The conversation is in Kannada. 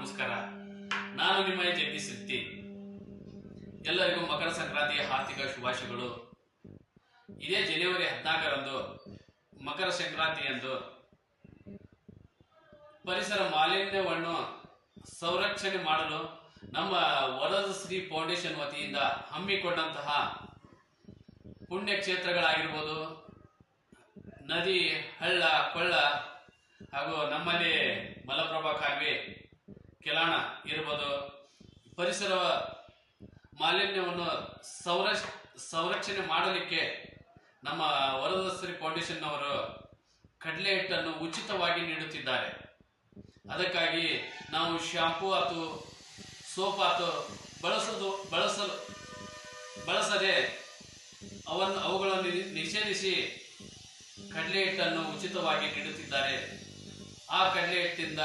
ನಮಸ್ಕಾರ. ನಾನು ನಿಮ್ಮ ಜಗದೀಶ್ ಶಕ್ತಿ ಎಲ್ಲರಿಗೂ ಮಕರ ಸಂಕ್ರಾಂತಿಯ ಹಾರ್ದಿಕ ಶುಭಾಶಯಗಳು. ಇದೇ ಜನವರಿ ಹದಿನಾಲ್ಕರಂದು, ಮಕರ ಸಂಕ್ರಾಂತಿಯಂದು ಪರಿಸರ ಮಾಲಿನ್ಯವನ್ನು ಸಂರಕ್ಷಣೆ ಮಾಡಲು ನಮ್ಮ ವರದ ಶ್ರೀ ಫೌಂಡೇಶನ್ ವತಿಯಿಂದ ಹಮ್ಮಿಕೊಂಡಂತಹ ಪುಣ್ಯಕ್ಷೇತ್ರಗಳಾಗಿರ್ಬೋದು, ನದಿ, ಹಳ್ಳ, ಕೊಳ್ಳ ಹಾಗೂ ನಮ್ಮಲ್ಲಿ ಮಲಪ್ರಭಾ ಕಾಲುವೆ ಕೆಲಾಣ ಇರ್ಬೋದು. ಪರಿಸರ ಮಾಲಿನ್ಯವನ್ನು ಸಂರಕ್ಷ ಸಂರಕ್ಷಣೆ ಮಾಡಲಿಕ್ಕೆ ನಮ್ಮ ವರದಶ್ರೀ ಫೌಂಡೇಶನ್ ಅವರು ಕಡಲೆ ಹಿಟ್ಟನ್ನು ಉಚಿತವಾಗಿ ನೀಡುತ್ತಿದ್ದಾರೆ. ಅದಕ್ಕಾಗಿ ನಾವು ಶಾಂಪೂ ಆತು ಸೋಪ್ ಆತು ಬಳಸೋದು ಬಳಸಲು ಬಳಸದೆ ಅವನ್ನು ಅವುಗಳನ್ನು ನಿಷೇಧಿಸಿ ಕಡಲೆ ಹಿಟ್ಟನ್ನು ಉಚಿತವಾಗಿ ನೀಡುತ್ತಿದ್ದಾರೆ. ಆ ಕಡಲೆ ಹಿಟ್ಟಿಂದ